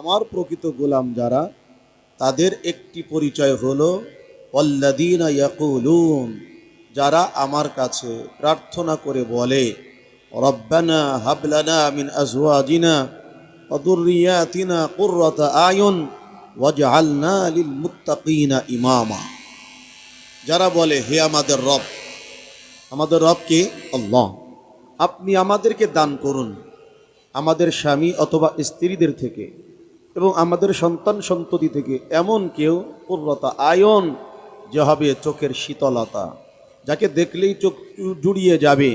আমার প্রকৃত গোলাম যারা, তাদের একটি পরিচয় হলো অল্লাদিন ইয়াকুলুন যারা আমার কাছে প্রার্থনা করে বলে, রব্বানা হাবলানা মিন আজওয়াজিনা অদুরিয়াতিনা কুর্রতা আয়ুন ওয়াজআলনা লিল মুত্তাকিনা ইমামা যারা বলে, হে আমাদের রব আমাদের রবকে আল্লাহ। আপনি আমাদেরকে দান করুন, আমাদের স্বামী অথবা স্ত্রীদের থেকে। এবং আমাদের সন্তান সন্ততি থেকে এমন কেউ পূর্ণতা আয়ন যে হবে চোখের শীতলতা, যাকে দেখলেই চোখ জুড়িয়ে যাবে।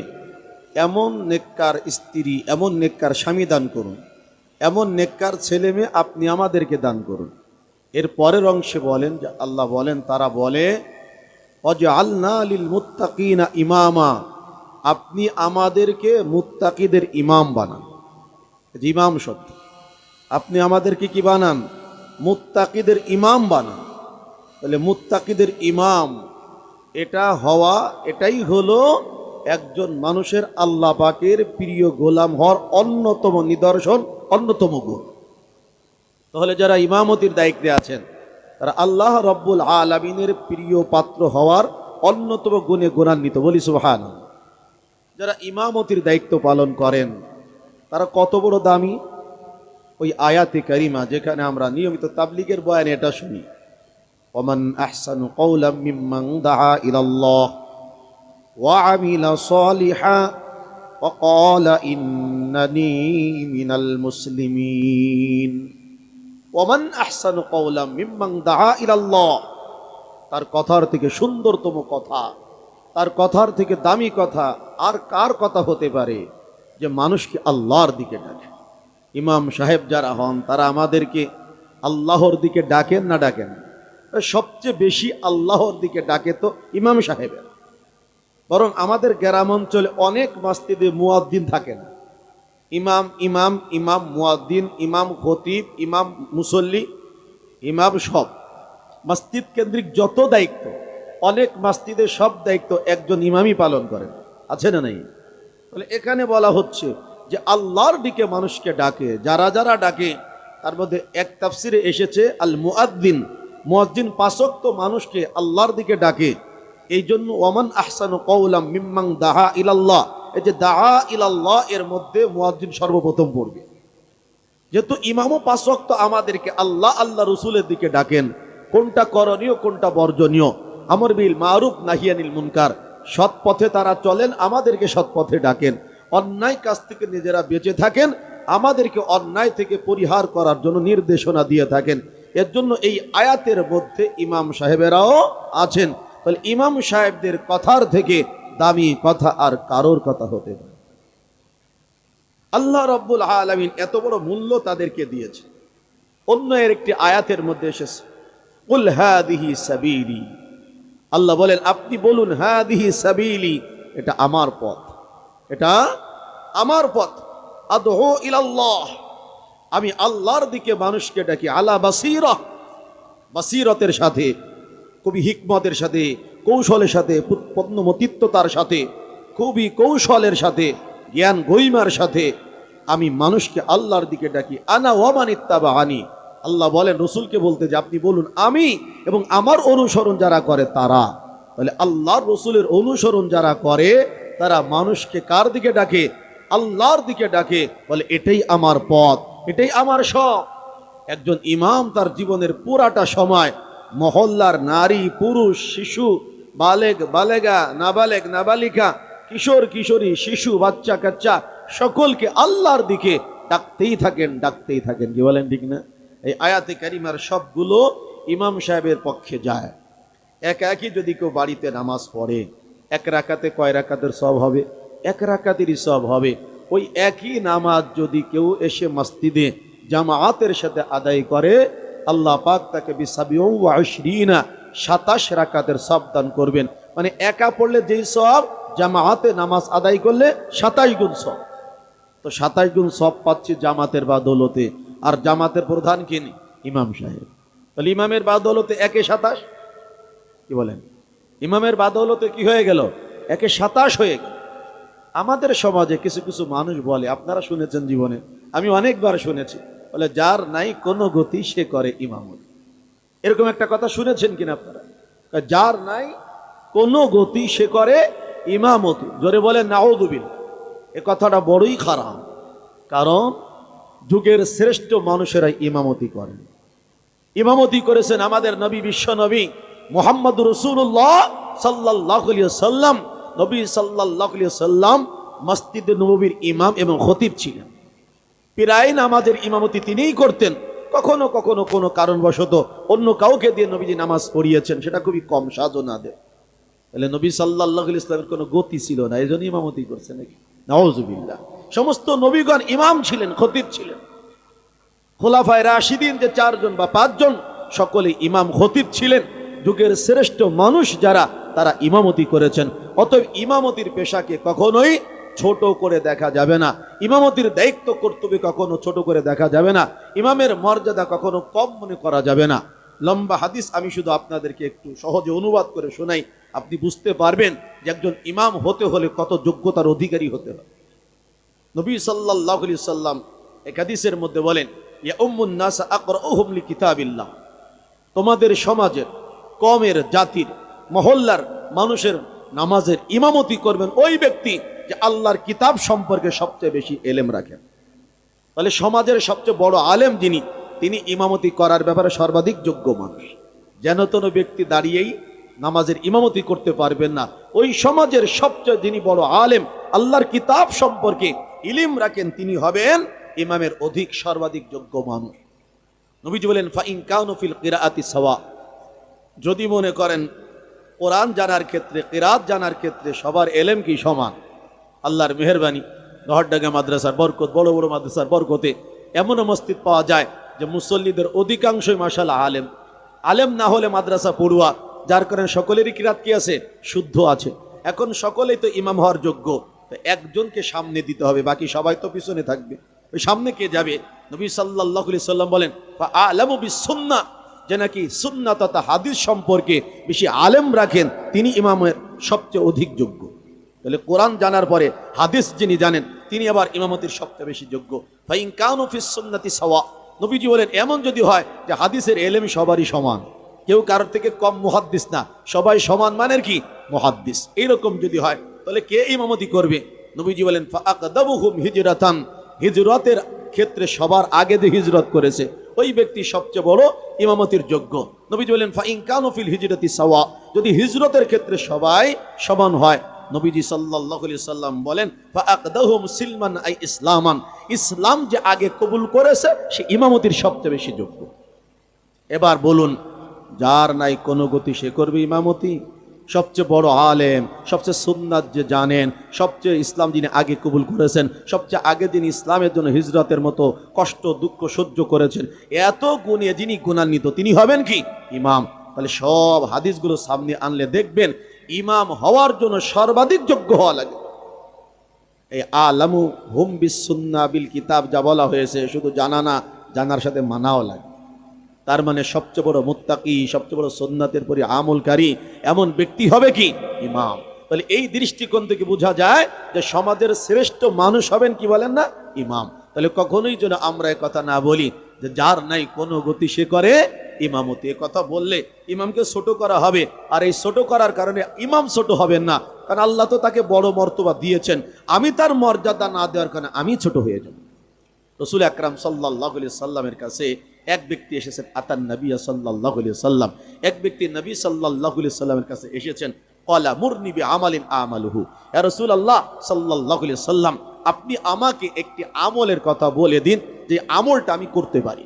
এমন নেককার স্ত্রী, এমন নেককার স্বামী দান করুন। এমন নেককার ছেলে মেয়ে আপনি আমাদেরকে দান করুন। এর পরের অংশে বলেন যে আল্লাহ বলেন, তারা বলে অজ আল্লাহ লিল মুত্তাকিনা ইমামা। আপনি আমাদেরকে মুত্তাকিদের ইমাম বানান। ইমাম শব্দ। আপনি আমাদেরকে কি বানান? মুত্তাকিদের ইমাম বানান। তাহলে মুত্তাকিদের ইমাম, এটা হওয়া, এটাই হলো একজন মানুষের আল্লাহ পাকের প্রিয় গোলাম হওয়ার অন্যতম নিদর্শন, অন্যতম গুণ। তাহলে যারা ইমামতির দায়িত্বে আছেন, তারা আল্লাহ রব্বুল আলমিনের প্রিয় পাত্র হওয়ার অন্যতম গুণে গুণান্বিত বলি সুহান যারা ইমামতির দায়িত্ব পালন করেন, তারা কত বড় দামি? ওই আয়াতে কারিমা যেখানে আমরা নিয়মিত তাবলিগের বয়ানে এটা শুনি ওমান আহসানু কওলাম মিম্মান দাআ ইলাল্লাহ ওয়া আমিলা সালিহা وقال إنني من المسلمين ওমান আহসানু কওলাম মিম্মান দাআ ইলাল্লাহ তার কথার থেকে সুন্দরতম কথা তার কথার থেকে দামি কথা আর কার কথা হতে পারে যে মানুষকে আল্লাহর দিকে ডাকে ইমাম সাহেব যারা হন, তারা আমাদেরকে আল্লাহর দিকে ডাকেন না ডাকেন? সবচেয়ে বেশি আল্লাহর দিকে ডাকে তো ইমাম সাহেবের। বরং আমাদের গ্রাম অঞ্চলে অনেক মাস্তিদে মুয়াদ্দিন থাকে না ইমাম ইমাম ইমাম মুয়াদ্দিন ইমাম খতিব, ইমাম মুসল্লি, ইমাম সব। মসজিদ কেন্দ্রিক যত দায়িত্ব, অনেক মসজিদের সব দায়িত্ব একজন ইমামই পালন করেন। আছে না নাই? তাহলে এখানে বলা হচ্ছে যে আল্লাহর দিকে মানুষকে ডাকে। যারা যারা ডাকে, তার মধ্যে এক তাফসিরে এসেছে আল মুআদ্দিন মুয়াদ্দিন পাশক্ত মানুষকে আল্লাহর দিকে ডাকে। এই জন্য ওমান আহসানু কৌলাম মিম্মাং দাহা ইলাল্লাহ। এই যে দাহা ইলাল্লাহ, এর মধ্যে মুয়াদ্দিন সর্বপ্রথম পড়বে। যেহেতু ইমামও পাঁচ ওয়াক্ত আমাদেরকে আল্লাহ আল্লাহ রসুলের দিকে ডাকেন। কোনটা করণীয়, কোনটা বর্জনীয়? আমর বিল মারুফ নাহিয়ানিল মুনকার। সৎ পথে তারা চলেন, আমাদেরকে সৎ পথে ডাকেন। অন্যায় কাজ থেকে নিজেরা বেঁচে থাকেন, আমাদেরকে অন্যায় থেকে পরিহার করার জন্য নির্দেশনা দিয়ে থাকেন। এর জন্য এই আয়াতের মধ্যে ইমাম সাহেবেরাও আছেন। তাহলে ইমাম সাহেবদের কথার থেকে দামি কথা আর কারোর কথা হতে পারে আল্লাহ রব্বুল আলমিন এত বড় মূল্য তাদেরকে দিয়েছে। অন্য এর একটি আয়াতের মধ্যে এসেছে, কুল হাদিহি সাবিলি। আল্লাহ বলেন, আপনি বলুন, হাদিহি সাবিলি। এটা আমার পথ। এটা আমার পথ। আদহু ইলাল্লাহ। আমি আল্লাহর দিকে মানুষকে ডাকি, আলা বাসিরা বাসিরতের সাথে কবি হিকমতের সাথে, কৌশলের সাথে পদ্মমতিত্বতার সাথে, খুবই কৌশলের সাথে, জ্ঞান গহিমার সাথে আমি মানুষকে আল্লাহর দিকে ডাকি, আনা ওয়ামানিত্তাবা আনি আল্লাহ বলেন, রসুলকে বলতে যে, আপনি বলুন, আমি এবং আমার অনুসরণ যারা করে, তারা। তাহলে আল্লাহর রসুলের অনুসরণ যারা করে, তারা মানুষকে কার দিকে ডাকে? আল্লাহর দিকে ডাকে, বলে, এটাই আমার পথ, এটাই আমার সব। একজন ইমাম তার জীবনের পুরাটা সময়, মহল্লার নারী, পুরুষ, শিশু বালেগ বালেগা নাবালেগ নাবালিকা, কিশোর, কিশোরী, শিশু, বাচ্চা, কাচ্চা, সকলকে আল্লাহর দিকে ডাকতেই থাকেন ডাকতেই থাকেন। কি বলেন ঠিক না? এই আয়াতে কারিমার সবগুলো ইমাম সাহেবের পক্ষে যায়। এক একই যদি কেউ বাড়িতে নামাজ পড়ে, এক রাকাতে কয় রাকাতের সব হবে? এক রাকাতেরই সব হবে। ওই একই নামাজ যদি কেউ এসে মসজিদে জামায়াতের সাথে আদায় করে, আল্লাহ পাক তাকে বিসাবিনা সাতাশ রাকাতের সব দান করবেন। মানে একা পড়লে যেই সব জামায়াতে নামাজ আদায় করলে সাতাশ গুণ সব। তো সাতাশ গুণ সব পাচ্ছি জামাতের বাদৌলতে। আর জামাতের প্রধান কিনি ইমাম সাহেব। তাহলে ইমামের বাদৌলতে একে সাতাশ? কি বলেন? ইমামের বাদৌলতে কি হয়ে গেল? একে সাতাশ হয়ে গেল। আমাদের সমাজে কিছু কিছু মানুষ বলে, আপনারা শুনেছেন জীবনে, আমি অনেকবার শুনেছি, বলে, যার নাই কোনো গতি সে করে ইমামতি। এরকম একটা কথা শুনেছেন কিনা আপনারা? যার নাই কোনো গতি সে করে ইমামতি। জোরে বলে নাওদুবিল এ কথাটা বড়ই খারাপ, কারণ যুগের শ্রেষ্ঠ মানুষেরা ইমামতি করেন। ইমামতি করেছেন আমাদের নবী, বিশ্ব নবী মোহাম্মদ রসুল্লাহ সাল্লাহ সাল্লাম নবী সাল্লাম মসজিদ নবীর ইমাম এবং খতিব ছিলেন। প্রায় নামাজের ইমামতি তিনিই করতেন। কখনো কখনো কোনো কারণবশত অন্য কাউকে দিয়ে নবীজি নামাজ পড়িয়েছেন, সেটা খুবই কম সাধনাদের। তাহলে নবী সাল্লাহ ইসলামের কোনো গতি ছিল না এই জন্য ইমামতি করছে নাকি? নওয়াজুবিল্লাহ সমস্ত নবীগণ ইমাম ছিলেন, খতিব ছিলেন। খোলাফায় রাশিদিন যে চারজন বা পাঁচজন, সকলে ইমাম, খতিব ছিলেন। যুগের শ্রেষ্ঠ মানুষ যারা, তারা ইমামতি করেছেন। অতএব ইমামতির পেশাকে কখনোই ছোট করে দেখা যাবে না। ইমামতির দায়িত্ব, কর্তব্য কখনো ছোট করে দেখা যাবে না। ইমামের মর্যাদা কখনো কম মনে করা যাবে না। লম্বা হাদিস আমি শুধু আপনাদেরকে একটু সহজে অনুবাদ করে শোনাই। আপনি বুঝতে পারবেন যে একজন ইমাম হতে হলে কত যোগ্যতার অধিকারী হতে হবে নবী সাল্লাহ সাল্লাম এক হাদিসের মধ্যে বলেন, ইয়া লিকিতাবিল্লাহ। তোমাদের সমাজের কমের জাতির, মহল্লার মানুষের নামাজের ইমামতি করবেন ওই ব্যক্তি যে আল্লাহর কিতাব সম্পর্কে সবচেয়ে বেশি এলেম রাখেন। তাহলে সমাজের সবচেয়ে বড় আলেম যিনি, তিনি ইমামতি করার ব্যাপারে সর্বাধিক যোগ্য মানুষ। যেন তেন ব্যক্তি দাঁড়িয়েই নামাজের ইমামতি করতে পারবেন না। ওই সমাজের সবচেয়ে যিনি বড় আলেম, আল্লাহর কিতাব সম্পর্কে ইলিম রাখেন, তিনি হবেন ইমামের অধিক সর্বাধিক যোগ্য মানুষ। নবীজি বলেন, ফাইন কাউনফিল কিরাআতি সাওয়া। যদি মনে করেন কোরআন জানার ক্ষেত্রে, কিরাত জানার ক্ষেত্রে সবার এলেম কি সমান? আল্লাহর মেহরবানি, নহরডাঙ্গা মাদ্রাসার বরকত, বড় বড় মাদ্রাসার বরকতে এমনও মসজিদ পাওয়া যায় যে মুসল্লিদের অধিকাংশই মাসাল আলেম। আলেম না হলে মাদ্রাসা পড়ুয়া, যার কারণে সকলেরই কিরাত কি আছে? শুদ্ধ আছে। এখন সকলেই তো ইমাম হওয়ার যোগ্য একজনকে সামনে দিতে হবে, বাকি সবাই তো পিছনে থাকবে। ওই সামনে কে যাবে? নবী সাল্লাহ সাল্লাম বলেন আলম সুন্না যে নাকি সুন্না তথা হাদিস সম্পর্কে বেশি আলেম রাখেন, তিনি ইমামের সবচেয়ে অধিক যোগ্য। তাহলে কোরআন জানার পরে হাদিস যিনি জানেন, তিনি আবার ইমামতির সবচেয়ে বেশি যোগ্য। ফাইন কাউনফিস সুন্নাতি সাওয়া। নবীজি বলেন, এমন যদি হয় যে হাদিসের এলেম সবারই সমান। কেউ কারোর থেকে কম মুহাদ্দিস না, সবাই সমান মানের কি? মুহাদ্দিস। এইরকম যদি হয়, তাহলে কে ইমামতি করবে? নবীজি বলেন, ফাআকদাবুহুম হিজরাতান। হিজরতের ক্ষেত্রে সবার আগে যে হিজরত করেছে ওই ব্যক্তি সবচেয়ে বড় ইমামতির যোগ্য। নবীজি বলেন ফাইন কানুফিল হিজরতি সাওয়া। যদি হিজরতের ক্ষেত্রে সবাই সমান হয়, নবীজি আলাইহি সাল্লাম বলেন সিলমান আই ইসলামান। ইসলাম যে আগে কবুল করেছে, সে ইমামতির সবচেয়ে বেশি যোগ্য। এবার বলুন, যার নাই কোনো গতি সে করবে ইমামতি? সবচেয়ে বড় আলেম, সবচেয়ে সুন্নাত যে জানেন, সবচেয়ে ইসলাম যিনি আগে কবুল করেছেন, সবচেয়ে আগে যিনি ইসলামের জন্য হিজরতের মতো কষ্ট, দুঃখ সহ্য করেছেন, এত গুণে যিনি গুণান্বিত, তিনি হবেন কি? ইমাম। তাহলে সব হাদিসগুলো সামনে আনলে দেখবেন, ইমাম হওয়ার জন্য সর্বাধিক যোগ্য হওয়া লাগে। এই আলামু হুম বিসুন্না বিল কিতাব যা বলা হয়েছে, শুধু জানা না, জানার সাথে মানাও লাগে। তার মানে সবচেয়ে বড় মুত্তাকি, সবচেয়ে বড় সোননাথের পরি আমলকারী এমন ব্যক্তি হবে কি? ইমাম। তাহলে এই দৃষ্টিকোণ থেকে বোঝা যায় যে সমাজের শ্রেষ্ঠ মানুষ হবেন কি বলেন না? ইমাম। তাহলে কখনোই যেন আমরা কথা না বলি যে যার নাই কোনো গতি সে করে ইমামতি। এ কথা বললে ইমামকে ছোট করা হবে। আর এই ছোট করার কারণে ইমাম ছোট হবেন না। কারণ আল্লাহ তো তাকে বড় মর্তবা দিয়েছেন। আমি তার মর্যাদা না দেওয়ার কারণে আমি ছোট হয়ে যাব। রসুল আকরাম সাল্লাহ সাল্লামের কাছে এক ব্যক্তি এসেছেন আতান নবী সাল্লাহ সাল্লাম। এক ব্যক্তি নবী সাল্লাহ সাল্লামের কাছে এসেছেন, কলা মুরনিবি আমালিন আমালুহু। রসুল আল্লাহ সাল্লাহ সাল্লাম, আপনি আমাকে একটি আমলের কথা বলে দিন যে আমলটা আমি করতে পারি।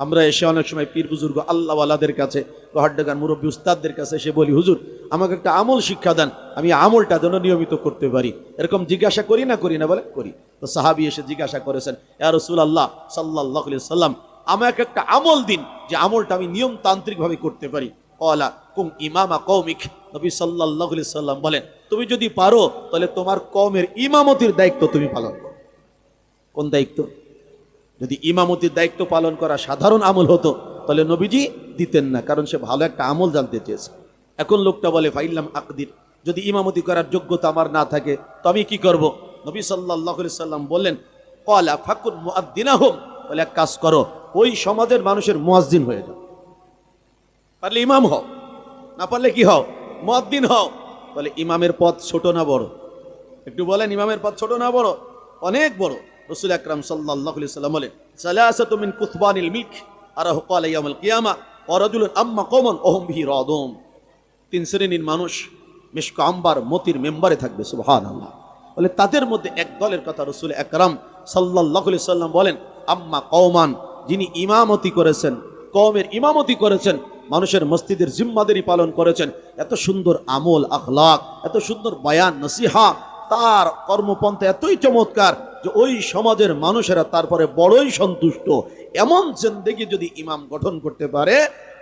আমরা এসে অনেক সময় পীর বুজুর্গ আল্লাহওয়ালাদের কাছে গহাড্ডাগান মুরব্বী উস্তাদদের কাছে এসে বলি, হুজুর, আমাকে একটা আমল শিক্ষা দেন, আমি আমলটা যেন নিয়মিত করতে পারি। এরকম জিজ্ঞাসা করি না করি না বলে করি। তো সাহাবি এসে জিজ্ঞাসা করেছেন, ইয়া রসুল আল্লাহ সাল্লাহ সাল্লাম আমাকে একটা আমল দিন, যে আমলটা আমি নিয়মতান্ত্রিকভাবে করতে পারি। অলা কুম ইমামা কৌমিক নবী সাল্লাহ সাল্লাম বলেন, তুমি যদি পারো, তাহলে তোমার কমের ইমামতির দায়িত্ব তুমি পালন করো। কোন দায়িত্ব? যদি ইমামতির দায়িত্ব পালন করা সাধারণ আমল হতো, তাহলে নবীজি দিতেন না, কারণ সে ভালো একটা আমল জানতে চেয়েছে। এখন লোকটা বলে, ফাইল্লাম আকদির, যদি ইমামতি করার যোগ্যতা আমার না থাকে, তো আমি কি করব? নবী সাল্লাহ সাল্লাম বললেন কলা ফাকুর মুআদ্দিনাহুম বলে এক কাজ করো ওই সমাজের মানুষের মুয়াজ্জিন হয়ে যাও। পারলে ইমাম হও, না পারলে কি হও? মুয়াদ্দিন হও। বলে, ইমামের পদ ছোট না বড়? একটু বলেন, ইমামের পথ ছোট না বড়? অনেক বড়। রসুল আকরাম সাল্লাহ সাল্লাম বলেন, সালাসাতু মিন কুতবানিল মিল্ক আর হুকাল ইয়ামুল কিয়ামা ওয়ারাজুলুন আম্মা কওমান ওহুম বিহি রাদুম তিন শ্রেণির মানুষ, মিশক আম্বার মতির মেম্বারে থাকবে, সুবহানাল্লাহ। বলে, তাদের মধ্যে এক দলের কথা রসুল আকরাম সাল্লাহ সাল্লাম বলেন, আম্মা কওমান যিনি ইমামতি করেছেন কমের ইমামতি করেছেন, মানুষের মসজিদের জিম্মাদারি পালন করেছেন। এত সুন্দর আমল, আখলাক, এত সুন্দর বয়ান, নসিহা, তার কর্মপন্থা এতই চমৎকার যে ওই সমাজের মানুষেরা তারপরে বড়ই সন্তুষ্ট। এমন জিন্দেগি যদি ইমাম গঠন করতে পারে,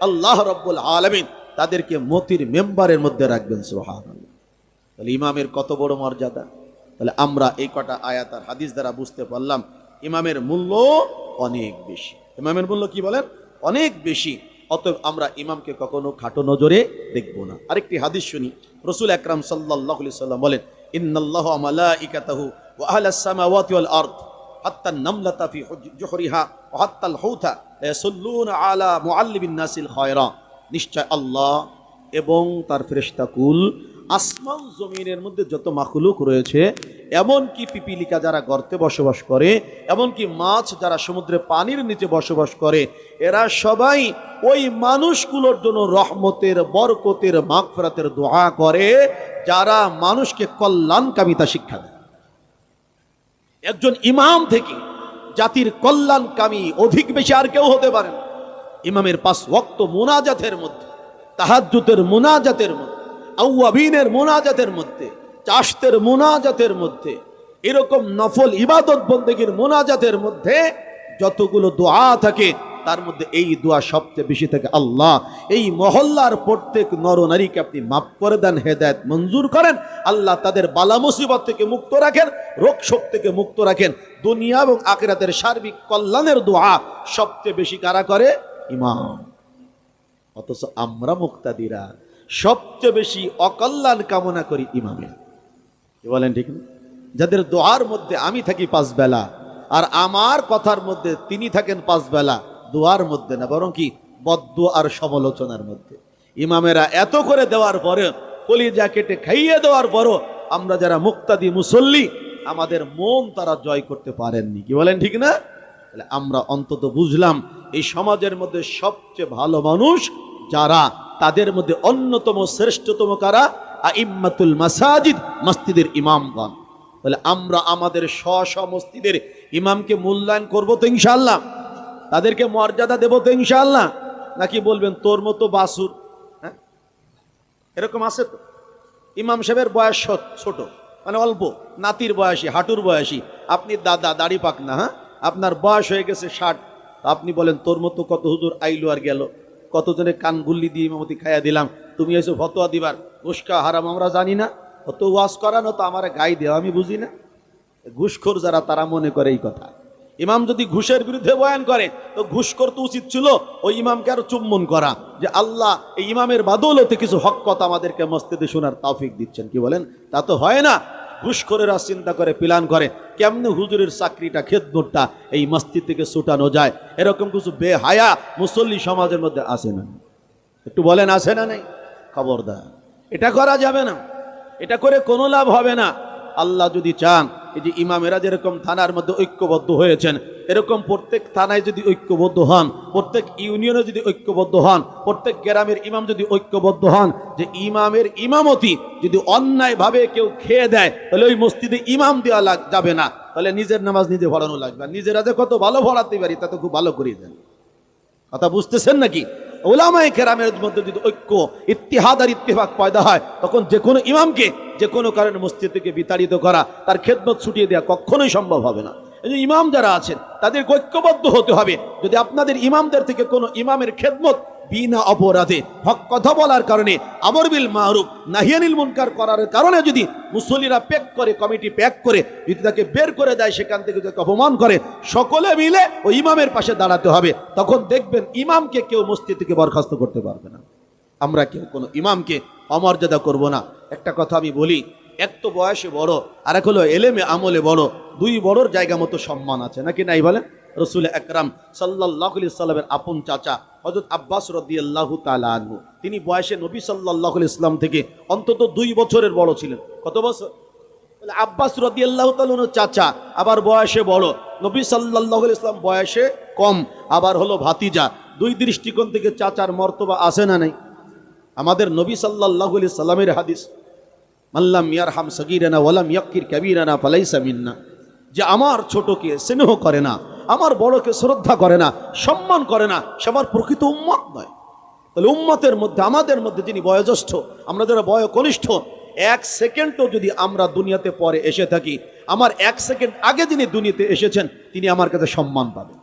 আল্লাহ রব্বুল আলমিন তাদেরকে মতির মেম্বারের মধ্যে রাখবেন সোহান তাহলে ইমামের কত বড় মর্যাদা? তাহলে আমরা এই কটা আয়াত আর হাদিস দ্বারা বুঝতে পারলাম ইমামের মূল্য অনেক বেশি। ইমামের মূল্য কি বলেন? অনেক বেশি। অতএব আমরা ইমামকে কখনো খাটো নজরে দেখব না। আরেকটি হাদিস শুনি। রসুল আকরাম সাল্লাহ সাল্লাম বলেন, ইন্নাল্লাহ নিশ্চয় আল্লাহ এবং তার ফেরেশতাকুল আসমান জমিনের মধ্যে যত মাখলুক রয়েছে, এমনকি পিপিলিকা যারা গর্তে বসবাস করে, এমনকি মাছ যারা সমুদ্রে পানির নিচে বসবাস করে, এরা সবাই ওই মানুষগুলোর জন্য রহমতের, বরকতের, মাগফিরাতের দোয়া করে, যারা মানুষকে কল্যাণকামিতা শিক্ষা দেয়। একজন ইমাম থেকে জাতির কল্যাণকামী অধিক বেশি আর কেউ হতে পারে না। ইমামের পাঁচ ওয়াক্ত মোনাজাতের মধ্যে তাহাজ্জুতের মোনাজাতের মধ্যে আউয়াবিনের মোনাজাতের মধ্যে, চাষতের মোনাজাতের মধ্যে, এরকম নফল ইবাদত বন্দেগীর মোনাজাতের মধ্যে যতগুলো দোয়া থাকে, তার মধ্যে এই দোয়া সবচেয়ে বেশি থাকে আল্লাহ। এই মহল্লার প্রত্যেক নরনারীকে আপনি মাফ করে দেন, হেদায়ত মঞ্জুর করেন, আল্লাহ তাদের বালা মুসিবত থেকে মুক্ত রাখেন, রোগ শোক থেকে মুক্ত রাখেন। দুনিয়া এবং আখিরাতের সার্বিক কল্যাণের দোয়া সবচেয়ে বেশি কারা করে? ইমাম। অথচ আমরা মুক্তাদিরা। সবচেয়ে বেশি অকল্যাণ কামনা করি ইমামের কি বলেন ঠিক না? যাদের দোয়ার মধ্যে আমি থাকি পাঁচ বেলা, আর আমার কথার মধ্যে তিনি থাকেন পাঁচ বেলা, দোয়ার মধ্যে না, বরং কি? বদ্ধ আর সমালোচনার মধ্যে। ইমামেরা এত করে দেওয়ার পরে কলিজা কেটে খাইয়ে দেওয়ার পরও আমরা যারা মুক্তাদি মুসল্লি, আমাদের মন তারা জয় করতে পারেননি। কি বলেন ঠিক না? আমরা অন্তত বুঝলাম, এই সমাজের মধ্যে সবচেয়ে ভালো মানুষ যারা? তাদের মধ্যে অন্যতম শ্রেষ্ঠতম কারা? আইম্মাতুল মাসাজিদ, মসজিদের ইমামগণ। তাহলে আমরা আমাদের স্ব মসজিদের ইমামকে মূল্যায়ন করব তো ইনশাল্লাহ তাদেরকে মর্যাদা দেবো তো ইনশাল্লাহ নাকি বলবেন, তোর মতো বাসুর? হ্যাঁ? এরকম আছে তো। ইমাম সাহেবের বয়স ছোট মানে অল্প। নাতির বয়সী, হাঁটুর বয়সী। আপনি দাদা, দাড়ি পাক না হ্যাঁ? আপনার বয়স হয়ে গেছে ষাট। আপনি বলেন, তোর মতো কত হুজুর আইলো আর গেল? কতজনে কান গুল্লি দিয়ে ইমামতি খাইয়া দিলাম? তুমি এসে ফতোয়া দিবার। ঘুষকা হারাম, আমরা জানি না। অত ওয়াজ করানো তো আমার গাই দেওয়া আমি বুঝি না। ঘুষখোর যারা, তারা মনে করে এই কথা। ইমাম যদি ঘুষের বিরুদ্ধে বয়ান করে, তো ঘুষ করতে উচিত ছিল ওই ইমামকে আরও চুম্বন করা, যে আল্লাহ এই ইমামের বাদৌলতে কিছু হক কথা আমাদেরকে মস্তিদে শোনার তাফিক দিচ্ছেন। কি বলেন? তা তো হয় না। ঘুষখোরেরা চিন্তা করে, প্ল্যান করে, কেমনি হুজুরের চাকরিটা, খেদমতটা এই মস্তি থেকে ছুটানো যায়? এরকম কিছু বেহায়া মুসল্লি সমাজের মধ্যে আসে না। একটু বলেন, আসে না নেই? খবরদার। এটা করা যাবে না। এটা করে কোনো লাভ হবে না। আল্লাহ যদি চান, এই যে ইমামেরা যেরকম থানার মধ্যে ঐক্যবদ্ধ হয়েছেন, এরকম প্রত্যেক থানায় যদি ঐক্যবদ্ধ হন, প্রত্যেক ইউনিয়নে যদি ঐক্যবদ্ধ হন, প্রত্যেক গ্রামের ইমাম যদি ঐক্যবদ্ধ হন, যে ইমামের ইমামতি যদি অন্যায়ভাবে কেউ খেয়ে দেয়, তাহলে ওই মসজিদে ইমাম দেওয়া লাগ, যাবে না। তাহলে নিজের নামাজ নিজে ভরানো লাগবে। নিজেরা যে কত ভালো ভরাতে পারি, তা তো খুব ভালো করিয়ে দেন কথা বুঝতেছেন নাকি? ওলামায় কেরামের মধ্যে যদি ঐক্য ইতিহাদ আর ইত্তেফাক পয়দা হয়, তখন যে কোনো ইমামকে, যে কোনো কারণে মসজিদ থেকে বিতাড়িত করা, তার খেদমত ছুটিয়ে দেওয়া কখনোই সম্ভব হবে না। ইমাম যারা আছেন তাদের ঐক্যবদ্ধ হতে হবে। যদি আপনাদের ইমামদের থেকে কোনো ইমামের খেদমত বিনা অপরাধে হক কথা বলার কারণে আমর বিল মাহরুফ নাহিয়ানিল মুনকার করার কারণে যদি মুসল্লিরা প্যাক করে, কমিটি প্যাক করে, যদি তাকে বের করে দেয় সেখান থেকে যদি অপমান করে, সকলে মিলে ওই ইমামের পাশে দাঁড়াতে হবে। তখন দেখবেন ইমামকে কেউ মসজিদ থেকে বরখাস্ত করতে পারবে না। আমরা কেউ, কোনো ইমামকে অমর্যাদা করব না। একটা কথা আমি বলি, এক তো বয়সে বড় আর এক হলো এলেমে আমলে বড়। দুই বড়র জায়গা মতো সম্মান আছে, নাকি নাই বলেন? রসুল একরাম সাল্লাহ সাল্লামের আপন চাচা হজরত আব্বাস রদিয়াল্লাহু তালা তিনি বয়সে নবী সাল্লাহ ইসলাম থেকে অন্তত দুই বছরের বড় ছিলেন। কত বছর? আব্বাস রদিয়াল্লাহু তালন চাচা আবার বয়সে বড়। নবী সাল্লাহ ইসলাম বয়সে কম, আবার হলো ভাতিজা। দুই দৃষ্টিকোণ থেকে চাচার মর্তবা আসে না নাই? আমাদের নবী সাল্লাহ সাল্লামের হাদিস মাল্লাম ইয়ার হাম সগিরানা ওয়ালাম ইয়াক্কির কাবিরানা ফালাইসা মিন্না। যে আমার ছোটকে স্নেহ করে না আমার বড়কে শ্রদ্ধা করে না, সম্মান করে না, সে আমার প্রকৃত উম্মত নয়। তাহলে উম্মতের মধ্যে, আমাদের মধ্যে যিনি বয়োজ্যেষ্ঠ, আমরা যারা বয় কনিষ্ঠ এক সেকেন্ডও যদি আমরা দুনিয়াতে পরে এসে থাকি, আমার এক সেকেন্ড আগে যিনি দুনিয়াতে এসেছেন, তিনি আমার কাছে সম্মান পাবেন।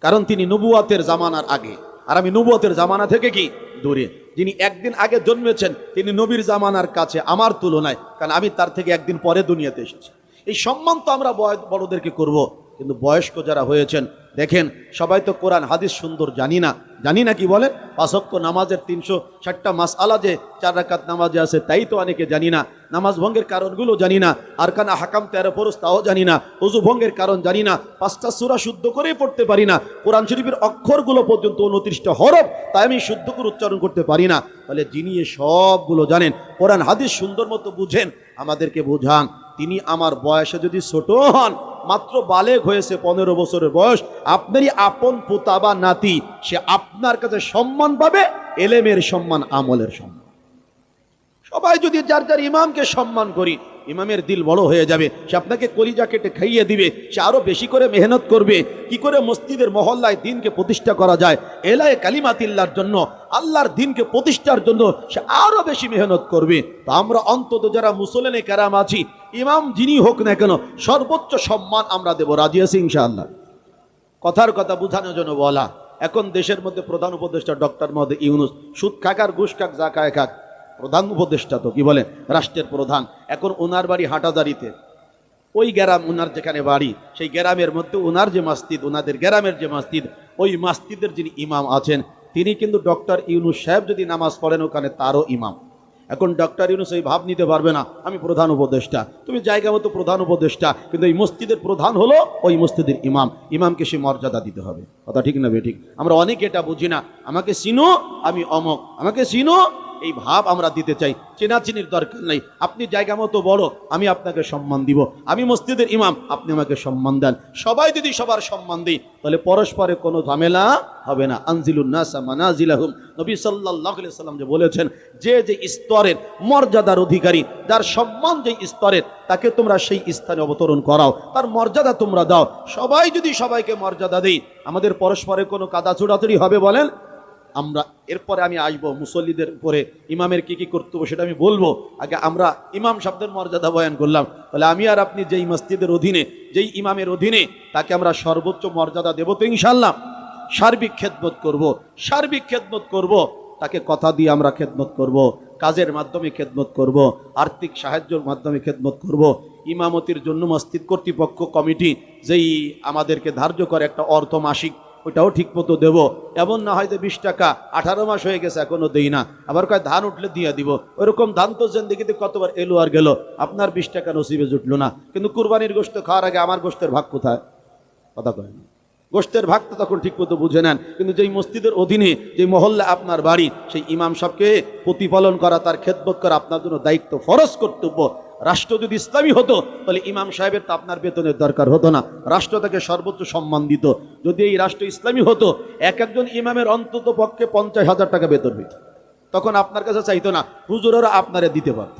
কারণ তিনি নবুয়াতের জামানার আগে। আর আমি নবুয়াতের জামানা থেকে কি? দূরে। যিনি একদিন আগে জন্মেছেন, তিনি নবীর জামানার কাছে আমার তুলনায়, কারণ আমি তার থেকে একদিন পরে দুনিয়াতে এসেছি। এই সম্মান তো আমরা বড়দেরকে করব। কিন্তু বয়স্ক যারা হয়েছেন, দেখেন, সবাই তো কোরআন, হাদিস সুন্দর, জানি না। জানি না কি বলে? পাঁচক্য নামাজের তিনশো ষাটটা মাস আলা যে চার রাকাত নামাজে আছে, তাই তো অনেকে জানি না। নামাজ ভঙ্গের কারণগুলো জানি না। আর কানা হাকাম, তেরো ফরস তাও জানি না। অজু ভঙ্গের কারণ জানি না। পাঁচটা সুরা শুদ্ধ করেই পড়তে পারি না। কোরআন শরীফের অক্ষরগুলো পর্যন্ত উনত্রিশটা হরফ, তাই আমি শুদ্ধ করে উচ্চারণ করতে পারি না। ফলে যিনি সবগুলো জানেন, কোরআন, হাদিস সুন্দর মতো বুঝেন, আমাদেরকে বুঝান। তিনি আমার বয়সে যদি ছোট হন মাত্র বালেক হয়েছে পনেরো বছরের বয়স। আপনারই আপন পোতা বা নাতি, সে আপনার কাছে সম্মান পাবে, এলেমের সম্মান, আমলের সম্মান। সবাই যদি যার যার ইমামকে সম্মান করি, ইমামের দিল বড় হয়ে যাবে, সে আপনাকে কলিজা কেটে খাইয়ে দিবে, সে আরও বেশি করে মেহনত করবে, কি করে মসজিদের মহল্লায় দিনকে প্রতিষ্ঠা করা যায় এলায় কালিমাতিল্লার জন্য, আল্লাহর দিনকে প্রতিষ্ঠার জন্য সে আরও বেশি মেহনত করবে। তা আমরা অন্তত যারা মুসলেনে কেরাম আছি ইমাম যিনি হোক না কেন, সর্বোচ্চ সম্মান আমরা দেব, রাজি আছি ইনশাআল্লাহ। কথার কথা বোঝানোর জন্য বলা। এখন দেশের মধ্যে প্রধান উপদেষ্টা ডক্টর মোহাম্মদ ইউনুস, সুদ খাক আর ঘুষ খাক, যা খায় খাক। প্রধান উপদেষ্টা তো, কি বলে? রাষ্ট্রের প্রধান। এখন ওনার বাড়ি হাটাদারিতে। ওই গ্রাম ওনার যেখানে বাড়ি, সেই গ্রামের মধ্যে ওনার যে মাস্তিদ ওনাদের গ্রামের যে মাস্তিদ ওই মাস্তিদের যিনি ইমাম আছেন, তিনি কিন্তু ডক্টর ইউনুস সাহেব যদি নামাজ পড়েন, ওখানে তারও ইমাম। এখন ডক্টর ইউনুস এই ভাব নিতে পারবে না, আমি প্রধান উপদেষ্টা। তুমি জায়গা মতো প্রধান উপদেষ্টা, কিন্তু এই মসজিদের প্রধান হলো ওই মসজিদের ইমাম। ইমামকে সে মর্যাদা দিতে হবে। কথা ঠিক না বে ঠিক? আমরা অনেকে এটা বুঝি না। আমাকে চিনো, আমি অমক। আমাকে চিনো এই ভাব আমরা দিতে চাই। চেনাচিনির দরকার নেই। আপনি জায়গা মতো বড়, আমি আপনাকে সম্মান দিব। আমি মসজিদের ইমাম, আপনি আমাকে সম্মান দেন। সবাই যদি সবার সম্মান দিই তাহলে পরস্পরে কোনো ঝামেলা হবে না। আনজিলুন্নাসা মানাজিলাহুম। নবী সাল্লাম যে বলেছেন, যে যে স্তরের মর্যাদার অধিকারী, যার সম্মান যে স্তরের, তাকে তোমরা সেই স্থানে অবতরণ করাও। তার মর্যাদা তোমরা দাও। সবাই যদি সবাইকে মর্যাদা দেই আমাদের পরস্পরে কোনো কাদা ছোড়াছুড়ি হবে বলেন? আমরা, এরপরে আমি আসব মুসল্লিদের উপরে, ইমামের কি কি কর্তব্য সেটা আমি বলব আগে আমরা ইমাম শব্দের মর্যাদা বয়ান করলাম তাহলে আমি আর আপনি যেই মসজিদের অধীনে, যেই ইমামের অধীনে, তাকে আমরা সর্বোচ্চ মর্যাদা দেবো তো ইনশাল্লাহ সার্বিক খেদমত করব। সার্বিক খেদমত করব। তাকে কথা দিয়ে আমরা খেদমত করব। কাজের মাধ্যমে খেদমত করব। আর্থিক সাহায্যের মাধ্যমে খেদমত করব। ইমামতির জন্য মসজিদ কর্তৃপক্ষ কমিটি যেই আমাদেরকে ধার্য করে একটা অর্থ মাসিক ওইটাও ঠিক মতো দেবো। এমন না হয়তো বিশ টাকা, আঠারো মাস হয়ে গেছে, এখনও দেই না। আবার কয়, ধান উঠলে দিয়ে দিব। ওরকম ধান তো জিন্দিগিতে কতবার এলো আর গেল। আপনার বিশ টাকা নসিবে জুটলো না। কিন্তু কুরবানির গোস্ত খাওয়ার আগে আমার গোস্তের ভাগ কোথায়? কথা কয় না। গোষ্ঠের ভাগ তো তখন ঠিক মতো বুঝে নেন। কিন্তু যেই মসজিদের অধীনে যে মহল্লা আপনার বাড়ি, সেই ইমাম সাহেবকে প্রতিপালন করা, তার খেদমত করা আপনার জন্য দায়িত্ব, ফরজ কর্তব্য। রাষ্ট্র যদি ইসলামী হতো, তাহলে ইমাম সাহেবের তো আপনার বেতনের দরকার হতো না। রাষ্ট্র তাকে সর্বোচ্চ সম্মান দিত। যদি এই রাষ্ট্র ইসলামী হতো, এক একজন ইমামের অন্তত পক্ষে পঞ্চাশ হাজার টাকা বেতন দিত তখন আপনার কাছে চাইতো না, হুজুরেরা আপনারে দিতে পারত।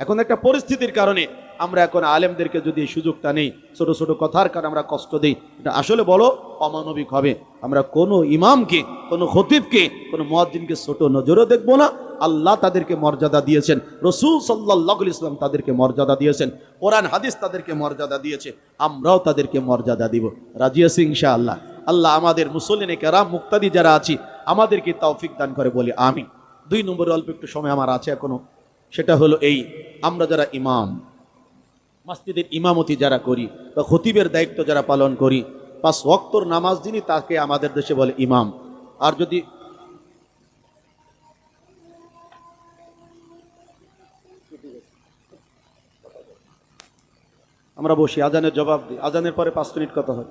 এখন একটা পরিস্থিতির কারণে আমরা এখন আলেমদেরকে যদি এই সুযোগটা নেই, ছোট ছোট কথার কারণে আমরা কষ্ট দিই। এটা আসলে বলো, অমানবিক হবে। আমরা কোনো ইমামকে, কোনো খতিবকে, কোনো মহাদ্দিনকে ছোট নজরও দেখব না। আল্লাহ তাদেরকে মর্যাদা দিয়েছেন। রসুল সাল্লাহ ইসলাম তাদেরকে মর্যাদা দিয়েছেন। কোরআন, হাদিস তাদেরকে মর্যাদা দিয়েছে। আমরাও তাদেরকে মর্যাদা দিব। রাজিয়া সিং শাহ আল্লাহ আল্লাহ আমাদের মুসল্লিনে কেরাম, মুক্তাদি যারা আছি, আমাদেরকে তৌফিক দান করে বলি আমি দুই নম্বরে অল্প একটু সময় আমার আছে এখনও। সেটা হলো এই, আমরা যারা ইমাম, মসজিদের ইমামতি যারা করি বা খতিবের দায়িত্ব যারা পালন করি, পাঁচ ওয়াক্তর নামাজ যিনি তাকে আমাদের দেশে বলে ইমাম। আর যদি আমরা বসি আজানের জবাব দিই। আজানের পরে পাঁচ মিনিট কথা হয়।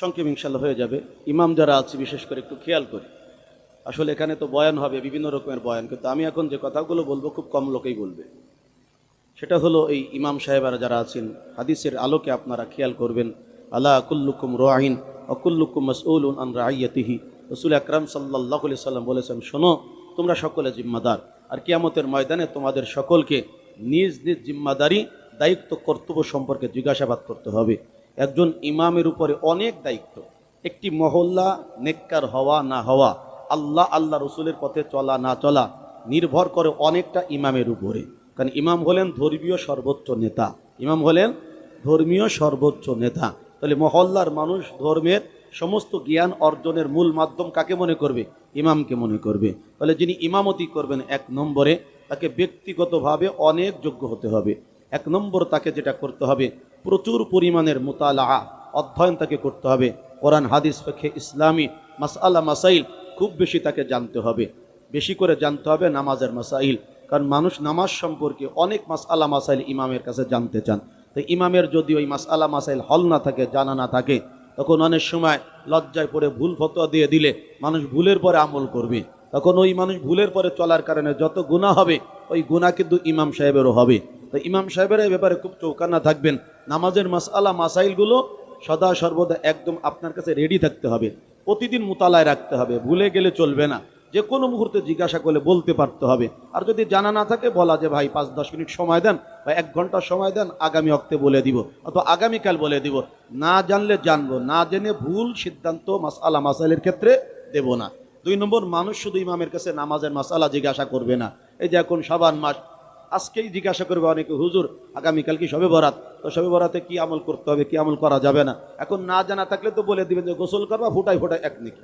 সংক্ষেপ ইনশাল্লাহ হয়ে যাবে। ইমাম যারা আছে, বিশেষ করে একটু খেয়াল করি। আসলে এখানে তো বয়ান হবে, বিভিন্ন রকমের বয়ান। কিন্তু আমি এখন যে কথাগুলো বলব, খুব কম লোকেই বলবে। সেটা হলো এই ইমাম সাহেবেরা যারা আছেন, হাদিসের আলোকে আপনারা খেয়াল করবেন আল্লাহ কুল্লুকুম রোয়াহিন অকুল্লুকুম মসউল আন রাইয়াতিহি। রসুল আকরাম সাল্লাহ সাল্লাম বলেছেন, শোনো, তোমরা সকলে জিম্মাদার। আর কিয়ামতের ময়দানে তোমাদের সকলকে নিজ নিজ জিম্মাদারি, দায়িত্ব, কর্তব্য সম্পর্কে জিজ্ঞাসাবাদ করতে হবে। একজন ইমামের উপরে অনেক দায়িত্ব। একটি মহল্লা, নেককার হওয়া না হওয়া, আল্লাহ আল্লাহ রসুলের পথে চলা না চলা নির্ভর করে অনেকটা ইমামের উপরে। কারণ ইমাম হলেন ধর্মীয় সর্বোচ্চ নেতা। ইমাম হলেন ধর্মীয় সর্বোচ্চ নেতা। তাহলে মহল্লার মানুষ ধর্মের সমস্ত জ্ঞান অর্জনের মূল মাধ্যম কাকে মনে করবে? ইমামকে মনে করবে। তাহলে যিনি ইমামতি করবেন এক নম্বরে, তাকে ব্যক্তিগতভাবে অনেক যোগ্য হতে হবে। এক নম্বর তাকে যেটা করতে হবে, প্রচুর পরিমাণের মোতালা অধ্যয়ন তাকে করতে হবে। কোরআন, হাদিস পেখে ইসলামী মাসআলা, মাসাইল খুব বেশি তাকে জানতে হবে। বেশি করে জানতে হবে নামাজের মাসাইল, কারণ মানুষ নামাজ সম্পর্কে অনেক মাসআলা, মাসাইল ইমামের কাছে জানতে চান। তো ইমামের যদি ওই মাসআলা, মাসাইল হল না থাকে, জানা না থাকে, তখন অনেক সময় লজ্জায় পড়ে ভুল ফতোয়া দিয়ে দিলে মানুষ ভুলের পরে আমল করবে। তখন ওই মানুষ ভুলের পরে চলার কারণে যত গুণা হবে, ওই গুণা কিন্তু ইমাম সাহেবেরও হবে। তো ইমাম সাহেবের এই ব্যাপারে খুব চৌকানা থাকবেন। নামাজের মাসআলা, মাসাইলগুলো সদা সর্বদা একদম আপনার কাছে রেডি থাকতে হবে। প্রতিদিন মোতালায় রাখতে হবে। ভুলে গেলে চলবে না। যে কোনো মুহূর্তে জিজ্ঞাসা করলে বলতে পারতে হবে। আর যদি জানা না থাকে, বলা যে, ভাই পাঁচ দশ মিনিট সময় দেন বা এক ঘণ্টা সময় দেন, আগামী অক্তে বলে দিব অথবা আগামীকাল বলে দিব। না জানলে জানব, না জেনে ভুল সিদ্ধান্ত মাসালা মাসাইলের ক্ষেত্রে দেব না। দুই নম্বর, মানুষ শুধু ইমামের কাছে নামাজের মাসালা জিজ্ঞাসা করবে না। এই যে, এখন সাবান মাস আজকেই জিজ্ঞাসা করবে অনেকে, হুজুর আগামীকাল কি সবে বরাত। তো সবে বরাতে কি আমল করতে হবে, কি আমল করা যাবে না? এখন না জানা থাকলে তো বলে দিবেন যে, গোসল করবা ফুটাই ফুটাই এক নাকি।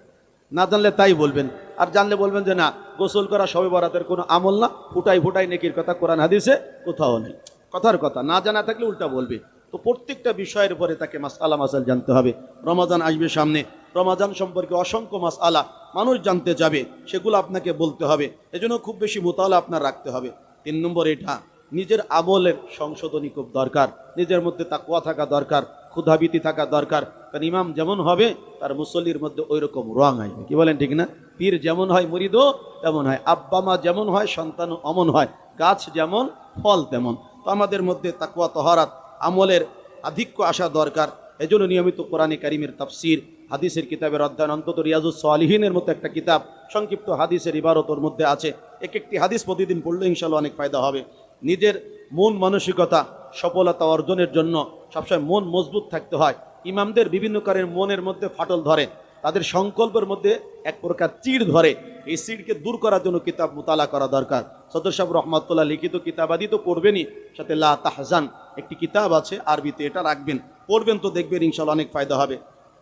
না জানলে তাই বলবেন। আর জানলে বলবেন যে, না, গোসল করা সবে বরাতের কোনো আমল না ফুটাই ফুটাই নেকির কথা কোরআন হাদিসে কোথাও নেই। কথার কথা, না জানা থাকলে উল্টা বলবে। তো প্রত্যেকটা বিষয়ের উপরে তাকে মাস আলা মাসাল জানতে হবে। রমাজান আসবে সামনে। রমাজান সম্পর্কে অসংখ্য মাস আলা মানুষ জানতে যাবে, সেগুলো আপনাকে বলতে হবে। এজন্য খুব বেশি মোতালা আপনার রাখতে হবে। তিন নম্বর এটা, নিজের আমলের সংশোধনী খুব দরকার, নিজের মধ্যে তাকুয়া থাকা দরকার, ক্ষুধাবীতি থাকা দরকার, কারণ ইমাম যেমন হবে, তার মুসল্লির মধ্যে ওই রকম রং আসবে কি বলেন ঠিক না? পীর যেমন হয় মুরিদও তেমন হয় আব্বা মা যেমন হয় সন্তান অমন হয়, গাছ যেমন, ফল তেমন। তো আমাদের মধ্যে তাকুয়া তহারাত, আমলের আধিক্য আসা দরকার। এজন্য নিয়মিত কোরআনে কারিমের তাফসির, হাদিসের কিতাবের অধ্যয়ন, অন্তত রিয়াজুস সালিহিনের মতো একটা কিতাব, সংক্ষিপ্ত হাদিসের ইবারতর মধ্যে আছে। এক একটি হাদিস প্রতিদিন পড়লে ইনশাল্লাহ অনেক ফায়দা হবে। নিজের মন মানসিকতা, সফলতা অর্জনের জন্য সবসময় মন মজবুত থাকতে হয়। ইমামদের বিভিন্ন কারের মনের মধ্যে ফাটল ধরে। তাদের সংকল্পের মধ্যে এক প্রকার চিড় ধরে। এই চিড়কে দূর করার জন্য কিতাব মোতালা করা দরকার। সদর সাহেব রহমাতুল্লাহ লিখিত কিতাবাদি তো পড়বেনই। সাথে লা তাহজান একটি কিতাব আছে, আরবিতে এটা রাখবেন। পড়বেন তো দেখবেন ইনশাল্লাহ অনেক ফায়দা হবে।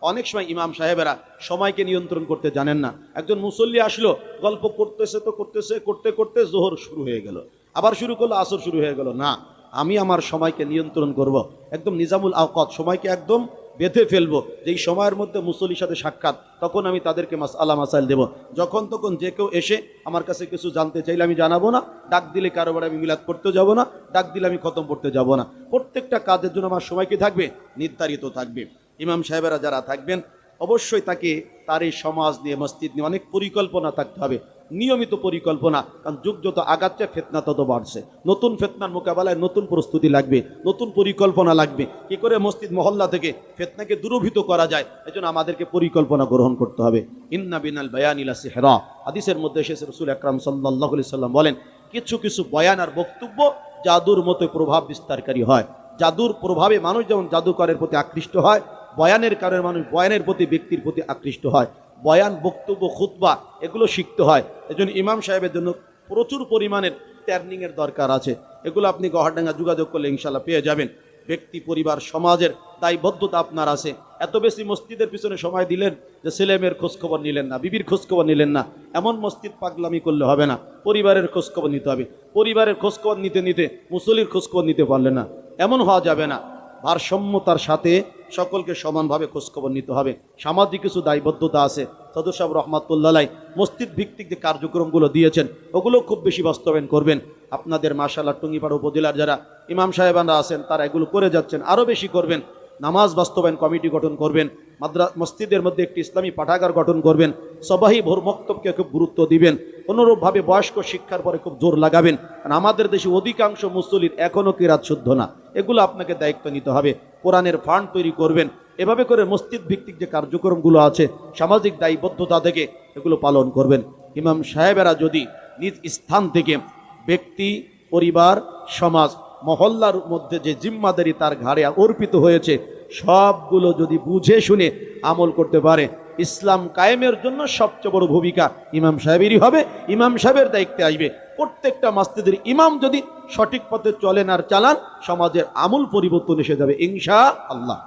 অনেক সময় ইমাম সাহেবেরা সময়কে নিয়ন্ত্রণ করতে জানেন না। একজন মুসল্লি আসলো, গল্প করতেছে তো করতেছে, করতে করতে জোহর শুরু হয়ে গেল। আবার শুরু করল, আসর শুরু হয়ে গেল। না, আমি আমার সময়কে নিয়ন্ত্রণ করব। একদম নিজামুল আওকাত, সময়কে একদম বেঁধে ফেলব, যেই সময়ের মধ্যে মুসল্লির সাথে সাক্ষাৎ, তখন আমি তাদেরকে মাস, আলা মাসাইল দেবো। যখন তখন যে কেউ এসে আমার কাছে কিছু জানতে চাইলে আমি জানাব না, ডাক দিলে কারোবার আমি মিলাদ করতে যাব না, ডাক দিলে আমি খতম পড়তে যাব না। প্রত্যেকটা কাজের জন্য আমার সময় কি থাকবে? নির্ধারিত থাকবে। ইমাম সাহেবেরা যারা থাকবেন, অবশ্যই তাকে তার এই সমাজ নিয়ে, মসজিদ নিয়ে অনেক পরিকল্পনা থাকতে হবে। নিয়মিত পরিকল্পনা। কারণ যুগ যত আগাচ্ছে, ফেতনা তত বাড়ছে। নতুন ফেতনার মোকাবেলায় নতুন প্রস্তুতি লাগবে, নতুন পরিকল্পনা লাগবে। কি করে মসজিদ, মহল্লা থেকে ফেতনাকে দূরভূত করা যায়? এজন্য আমাদেরকে পরিকল্পনা গ্রহণ করতে হবে। ইন্না বিনাল বয়ানিলা সেহরা। হাদিসের মধ্যে এসেছে, রসুল আকরাম সাল্লাহ সাল্লাম বলেন, কিছু কিছু বয়ান আর বক্তব্য জাদুর মতো প্রভাব বিস্তারকারী হয়। জাদুর প্রভাবে মানুষ যেমন জাদুকরের প্রতি আকৃষ্ট হয়, বয়ানের কারণে মানুষ বয়ানের প্রতি ব্যক্তির প্রতি আকৃষ্ট হয়। বয়ান, বক্তব্য, খুতবা, এগুলো শিখতে হয়। এজন্য ইমাম সাহেবের জন্য প্রচুর পরিমাণের ট্যার্নিংয়ের দরকার আছে। এগুলো আপনি গহারডাঙ্গা যোগাযোগ করলে ইনশাল্লাহ পেয়ে যাবেন। ব্যক্তি, পরিবার, সমাজের দায়বদ্ধতা আপনার আছে। এত বেশি মসজিদের পিছনে সময় দিলেন যে ছেলেমেয়ের খোঁজখবর নিলেন না, বিবির খোঁজখবর নিলেন না। এমন মসজিদ পাগলামি করলে হবে না। পরিবারের খোঁজখবর নিতে হবে। পরিবারের খোঁজখবর নিতে নিতে মুসলির খোঁজখবর নিতে পারলে না। এমন হওয়া যাবে না। ভারসাম্যতার সাথে সকলকে সমানভাবে খোঁজখবর নিতে হবে। সামাজিক কিছু দায়বদ্ধতা আছে। সদর সাহেব রহমাতুল্লাহ মসজিদ ভিত্তিক যে কার্যক্রমগুলো দিয়েছেন, ওগুলো খুব বেশি বাস্তবায়ন করবেন। আপনাদের মাসাল্লাহ টুঙ্গিপাড়া উপজেলার যারা ইমাম সাহেবানরা আছেন, তারা এগুলো করে যাচ্ছেন আরও বেশি করবেন। নামাজ বাস্তবায়ন কমিটি গঠন করবেন। মাদ্রা মসজিদের মধ্যে একটি ইসলামী পাঠাগার গঠন করবেন। সবাই ভোর মক্তবকে খুব গুরুত্ব দিবেন। অনুরূপভাবে বয়স্ক শিক্ষার পরে খুব জোর লাগাবেন। কারণ আমাদের দেশে অধিকাংশ মুসলির এখনও কিরাত শুদ্ধ না। এগুলো আপনাকে দায়িত্ব নিতে হবে। কোরআনের ফান্ড তৈরি করবেন। এভাবে করে মসজিদ ভিত্তিক যে কার্যক্রমগুলো আছে, সামাজিক দায়বদ্ধতা থেকে এগুলো পালন করবেন। ইমাম সাহেবেরা যদি নিজ স্থান থেকে ব্যক্তি, পরিবার, সমাজ মহল্লার মধ্যে যে জিম্মাদারি তার ঘাড়ে অর্পিত হয়েছে, সবগুলো যদি বুঝে শুনে আমল করতে পারে, ইসলাম কায়েমের জন্য সবচেয়ে বড় ভূমিকা ইমাম সাহেবেরই হবে, ইমাম সাহেবের দায়িত্বে আসবে। প্রত্যেকটা মাস্তিদের ইমাম যদি সঠিক পথে চলেন আর চালান, সমাজের আমূল পরিবর্তন এসে যাবে ইনশা আল্লাহ